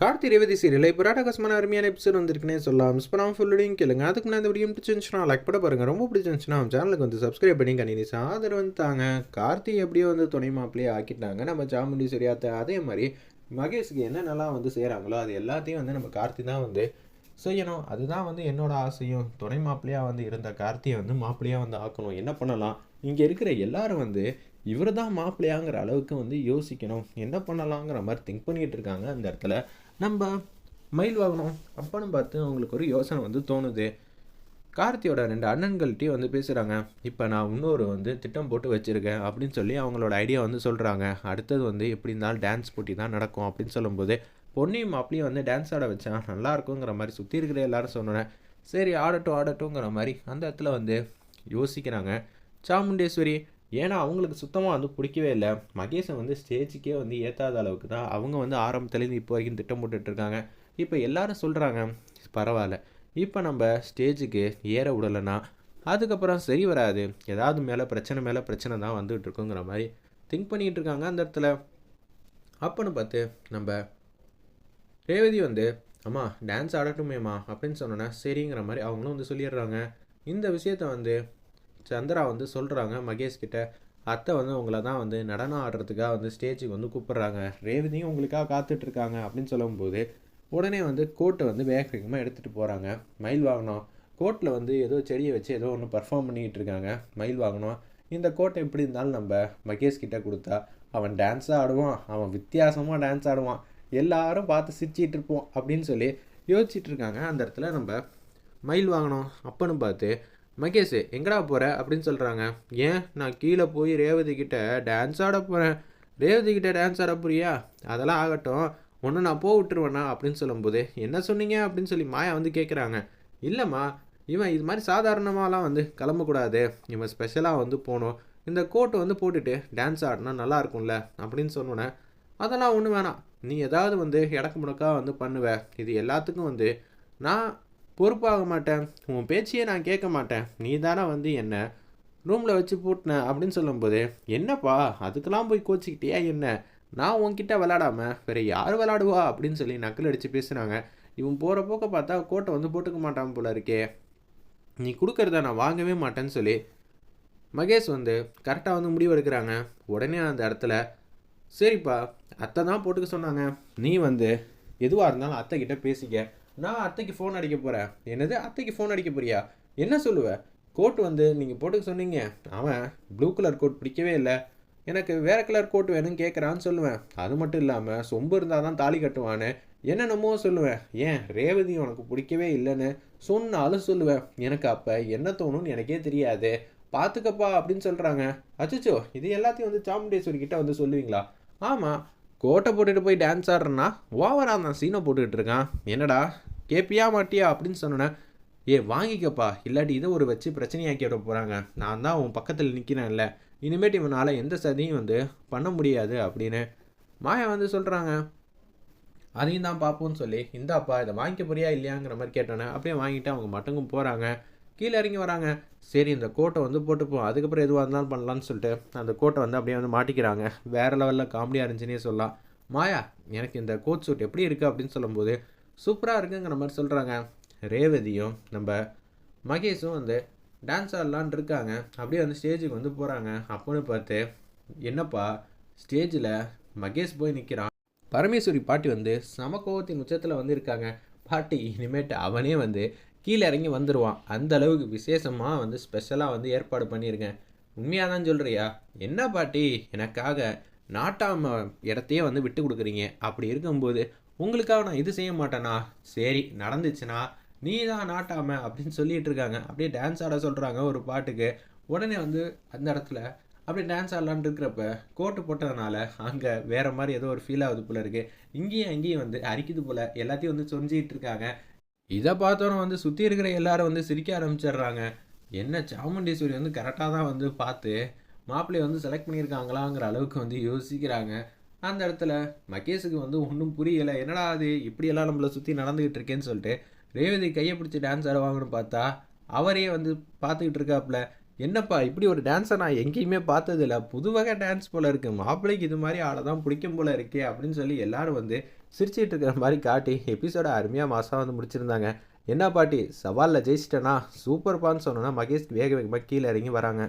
Karthi Revathi serial இப்போ ராடாகாசமான அருமையான episode வந்திருக்குனே சொல்லலாம். மிஸ் பண்ணாமல் ஃபுல்லோடையும் கேளுங்க. அதுக்கு நான் இந்த வீடியோ பிடிச்சிருந்துச்சுன்னா லைக் பண்ண பாருங்கள் ரொம்ப பிடிச்சிருந்துச்சுன்னா சேனலுக்கு வந்து சப்ஸ்கிரைப் பண்ணி கண்டினியூஸ் ஆதரவு வந்துட்டாங்க கார்த்தி எப்படியோ வந்து துணை மாப்பிளையே ஆக்கிட்டாங்க. நம்ம சாமுண்டி சரியாத்த அதே மாதிரி மகேஷுக்கு என்னென்னலாம் வந்து செய்கிறாங்களோ அது எல்லாத்தையும் வந்து நம்ம கார்த்தி தான் வந்து செய்யணும். அதுதான் வந்து என்னோட ஆசையும். துணை மாப்பிள்ளையாக வந்து இருந்த கார்த்தியை வந்து மாப்பிள்ளையாக வந்து ஆக்கணும். என்ன பண்ணலாம்? இங்கே இருக்கிற எல்லாரும் வந்து இவர் தான் மாப்பிள்ளையாங்கிற அளவுக்கு வந்து யோசிக்கணும். என்ன பண்ணலாங்கிற மாதிரி திங்க் பண்ணிகிட்டு இருக்காங்க அந்த இடத்துல. நம்ம மயில் வாங்கணும் அப்பன்னு பார்த்து அவங்களுக்கு ஒரு யோசனை வந்து தோணுது. கார்த்தியோட ரெண்டு அண்ணன்கள்ட்டையும் வந்து பேசுகிறாங்க இப்போ நான் இன்னொரு வந்து திட்டம் போட்டு வச்சுருக்கேன் அப்படின்னு சொல்லி அவங்களோட ஐடியா வந்து சொல்கிறாங்க அடுத்தது வந்து எப்படி இருந்தாலும் டான்ஸ் போட்டி தான் நடக்கும் அப்படின்னு சொல்லும்போது பொன்னியும் மாப்பிளையும் வந்து டான்ஸ் ஆட வச்சா நல்லா இருக்குங்கிற மாதிரி சுற்றி இருக்கிற எல்லாரும் சொன்னேன் சரி ஆடட்டும் ஆடட்டுங்கிற மாதிரி அந்த இடத்துல வந்து யோசிக்கிறாங்க. சாமுண்டேஸ்வரி ஏன்னா அவங்களுக்கு சுத்தமாக வந்து பிடிக்கவே இல்லை. மகேஷை வந்து ஸ்டேஜுக்கே வந்து ஏற்றாத அளவுக்கு தான் அவங்க வந்து ஆரம்பத்துலேருந்து இப்போ வரைக்கும் திட்டம் போட்டுட்ருக்காங்க இப்போ எல்லாரும் சொல்கிறாங்க பரவாயில்ல. இப்போ நம்ம ஸ்டேஜுக்கு ஏற விடலைன்னா அதுக்கப்புறம் சரி வராது. ஏதாவது மேலே பிரச்சனை மேலே பிரச்சனை தான் வந்துகிட்டு இருக்குங்கிற மாதிரி திங்க் பண்ணிகிட்டு இருக்காங்க அந்த இடத்துல. அப்போன்னு பார்த்து நம்ம ரேவதி வந்து அம்மா டான்ஸ் ஆடட்டுமேம்மா அப்படின்னு சொன்னோன்னா சரிங்கிற மாதிரி அவங்களும் வந்து சொல்லிடுறாங்க. இந்த விஷயத்த வந்து சந்திரா வந்து சொல்கிறாங்க மகேஷ் கிட்ட அத்தை வந்து உங்களை தான் வந்து நடனம் ஆடுறதுக்காக வந்து ஸ்டேஜுக்கு வந்து கூப்பிட்றாங்க. ரேவதியும் உங்களுக்காக காத்துட்ருக்காங்க. அப்படின்னு சொல்லும்போது உடனே வந்து கோட்டை வந்து வேகமாக எடுத்துகிட்டு போகிறாங்க மயில் வாகனம் கோட்டில் வந்து ஏதோ செடியை வச்சு ஏதோ ஒன்று பர்ஃபார்ம் பண்ணிக்கிட்டு இருக்காங்க. மயில் வாகனம் இந்த கோட்டை எப்படி இருந்தாலும் நம்ம மகேஷ் கிட்டே கொடுத்தா அவன் டான்ஸாக ஆடுவான் அவன் வித்தியாசமாக டான்ஸ் ஆடுவான். எல்லாரும் பார்த்து சிரிச்சிட்டு இருப்போம் அப்படின்னு சொல்லி யோசிச்சுட்டு இருக்காங்க. அந்த இடத்துல நம்ம மயில் வாங்கினோம் அப்பன்னு பார்த்து மகேஷ் எங்கடா போகிற அப்படின்னு சொல்கிறாங்க ஏன்? நான் கீழே போய் ரேவதி கிட்ட டான்ஸ் ஆட போகிறேன் ரேவதி கிட்ட டான்ஸ் ஆட போறியா? அதெல்லாம் ஆகட்டும். ஒன்று நான் போக விட்டுருவேண்ணா அப்படின்னு சொல்லும்போது என்ன சொன்னீங்க? அப்படின்னு சொல்லி மாயா வந்து கேட்குறாங்க இல்லைம்மா இவன் இது மாதிரி சாதாரணமாலாம் வந்து கிளம்பக்கூடாது. இவன் ஸ்பெஷலாக வந்து போகணும். இந்த கோட்டை வந்து போட்டுட்டு டான்ஸ் ஆடினா நல்லா இருக்கும்ல? அப்படின்னு சொன்னோன்னே அதெல்லாம் ஒன்றும் வேணாம். நீ ஏதாவது வந்து இடக்கு முடக்காக வந்து பண்ணுவ. இது எல்லாத்துக்கும் வந்து நான் பொறுப்பாக மாட்டேன். உன் பேச்சையே நான் கேட்க மாட்டேன். நீ தானே வந்து என்ன? ரூமில் வச்சு பூட்டின அப்படின்னு சொல்லும்போது என்னப்பா அதுக்கெல்லாம் போய் கோச்சிக்கிட்டியா என்ன? நான் உன்கிட்ட விளாடாமல் வேறு யார் விளாடுவா அப்படின்னு சொல்லி நக்கல் அடித்து பேசுகிறாங்க இவன் போகிற போக்க பார்த்தா கோட்டை வந்து போட்டுக்க மாட்டான் போல இருக்கே. நீ கொடுக்கறத நான் வாங்கவே மாட்டேன்னு சொல்லி மகேஷ் வந்து கரெக்டாக வந்து முடிவு எடுக்கிறாங்க உடனே அந்த இடத்துல சரிப்பா அத்தை தான் போட்டுக்க சொன்னாங்க. நீ வந்து எதுவாக இருந்தாலும் அத்தைக்கிட்ட பேசிக்க. நான் அத்தைக்கு ஃபோன் அடிக்க போகிறேன் என்னது? அத்தைக்கு ஃபோன் அடிக்க போறியா? என்ன சொல்லுவ? கோட் வந்து நீங்கள் போட்டுக்க சொன்னீங்க. அவன் ப்ளூ கலர் கோட் பிடிக்கவே இல்லை. எனக்கு வேறு கலர் கோட் வேணும்னு கேட்குறான்னு சொல்லுவேன். அது மட்டும் இல்லாமல் சொம்பு இருந்தால் தான் தாலி கட்டுவான்னு என்னென்னமோ சொல்லுவேன். ஏன்? ரேவதி உனக்கு பிடிக்கவே இல்லைன்னு சொன்னாலும் சொல்லுவேன். எனக்கு அப்போ என்ன தோணும்னு எனக்கே தெரியாது. பார்த்துக்கப்பா அப்படின்னு சொல்கிறாங்க அச்சோ இது எல்லாத்தையும் வந்து சாமுண்டேஸ்வரி கிட்டே வந்து சொல்லுவீங்களா? ஆமாம் கோட்டை போட்டுட்டு போய் டான்ஸ் ஆடுறேன்னா ஓவராக அந்த சீனை போட்டுக்கிட்டு இருக்கான். என்னடா? கேப்பியா மாட்டியா அப்படின்னு சொன்னேன் ஏ வாங்கிக்கப்பா. இல்லாட்டி இதை ஒரு வச்சு பிரச்சனையாக்கி விட போகிறாங்க நான் தான் உன் பக்கத்தில் நிற்கிறேன் இல்லை இனிமேட்டு இவனால் எந்த சதியும் வந்து பண்ண முடியாது அப்படின்னு மாயா வந்து சொல்கிறாங்க அதையும் தான் பார்ப்போம்னு சொல்லி இந்தாப்பா இதை வாங்கிக்க போறியா இல்லையாங்கிற மாதிரி கேட்டோன்னே அப்படியே வாங்கிட்டு அவங்க மட்டும் போகிறாங்க கீழே இறங்கி வராங்க. சரி இந்த கோட்டை வந்து போட்டுப்போம். அதுக்கப்புறம் எதுவாக இருந்தாலும் பண்ணலான்னு சொல்லிட்டு அந்த கோட்டை வந்து அப்படியே வந்து மாட்டிக்கிறாங்க. வேறு லெவலில் காமெடியாக இருந்துச்சுன்னே சொல்லலாம். மாயா எனக்கு இந்த கோட் சூட் எப்படி இருக்குது அப்படின்னு சொல்லும்போது சூப்பராக இருக்குங்கிற மாதிரி சொல்கிறாங்க ரேவதியும் நம்ம மகேஷும் வந்து டான்ஸ் ஆடலான் இருக்காங்க. அப்படியே வந்து ஸ்டேஜுக்கு வந்து போகிறாங்க அப்போன்னு பார்த்து என்னப்பா ஸ்டேஜில் மகேஷ் போய் நிற்கிறான் பரமேஸ்வரி பாட்டி வந்து சம கோவத்தின் உச்சத்தில் வந்து இருக்காங்க. பாட்டி இனிமேட்டு அவனே வந்து கீழே இறங்கி வந்துடுவான் அந்த அளவுக்கு விசேஷமாக வந்து ஸ்பெஷலாக வந்து ஏற்பாடு பண்ணியிருக்கேன் உண்மையாக தான் சொல்கிறியா என்ன பாட்டி? எனக்காக நாட்டாம இடத்தையே வந்து விட்டு கொடுக்குறீங்க. அப்படி இருக்கும்போது உங்களுக்காக நான் இது செய்ய மாட்டேனா? சரி நடந்துச்சுன்னா நீ தான் நாட்டாம அப்படின்னு சொல்லிட்டு இருக்காங்க. அப்படியே டான்ஸ் ஆட சொல்கிறாங்க ஒரு பாட்டுக்கு. உடனே வந்து அந்த இடத்துல அப்படியே டான்ஸ் ஆடலான் இருக்கிறப்ப கோட்டு போட்டதுனால அங்கே வேறு மாதிரி ஏதோ ஒரு ஃபீல் ஆகுது போல இருக்குது இங்கேயும் அங்கேயும் வந்து அரிக்குது போல். எல்லாத்தையும் வந்து சொரிஞ்சிக்கிட்டு இருக்காங்க. இதை பார்த்தோன்னே வந்து சுற்றி இருக்கிற எல்லாரும் வந்து சிரிக்க ஆரம்பிச்சிடுறாங்க. என்ன சாமுண்டீஸ்வரி வந்து கரெக்டாக தான் வந்து பார்த்து மாப்பிள்ளையை வந்து செலக்ட் பண்ணியிருக்காங்களாங்கிற அளவுக்கு வந்து யோசிக்கிறாங்க. அந்த இடத்துல மகேஷுக்கு வந்து ஒன்றும் புரியலை. என்னடா அது? இப்படியெல்லாம் நம்மளை சுற்றி நடந்துக்கிட்டு இருக்கேன்னு சொல்லிட்டு ரேவதி கையை பிடிச்சி டான்ஸ் ஆடுவாங்கன்னு பார்த்தா அவரே வந்து பார்த்துக்கிட்டு இருக்காப்புல. என்னப்பா இப்படி ஒரு டான்ஸை நான் எங்கேயுமே பார்த்ததில்ல. புது வகை டான்ஸ் போல் இருக்குது மாப்பிள்ளைக்கு இது மாதிரி ஆளை தான் பிடிக்கும் போல் இருக்கே அப்படின்னு சொல்லி எல்லாரும் வந்து சிரிச்சிட்டு இருக்கிற மாதிரி காட்டி எபிசோட அருமையாக மாதம் வந்து முடிச்சிருந்தாங்க. என்ன பாட்டி சவாலில் ஜெயிச்சிட்டேனா? சூப்பர் பான்னு சொன்னோன்னா மகேஷ் வேக வேகமாக கீழே இறங்கி வராங்க.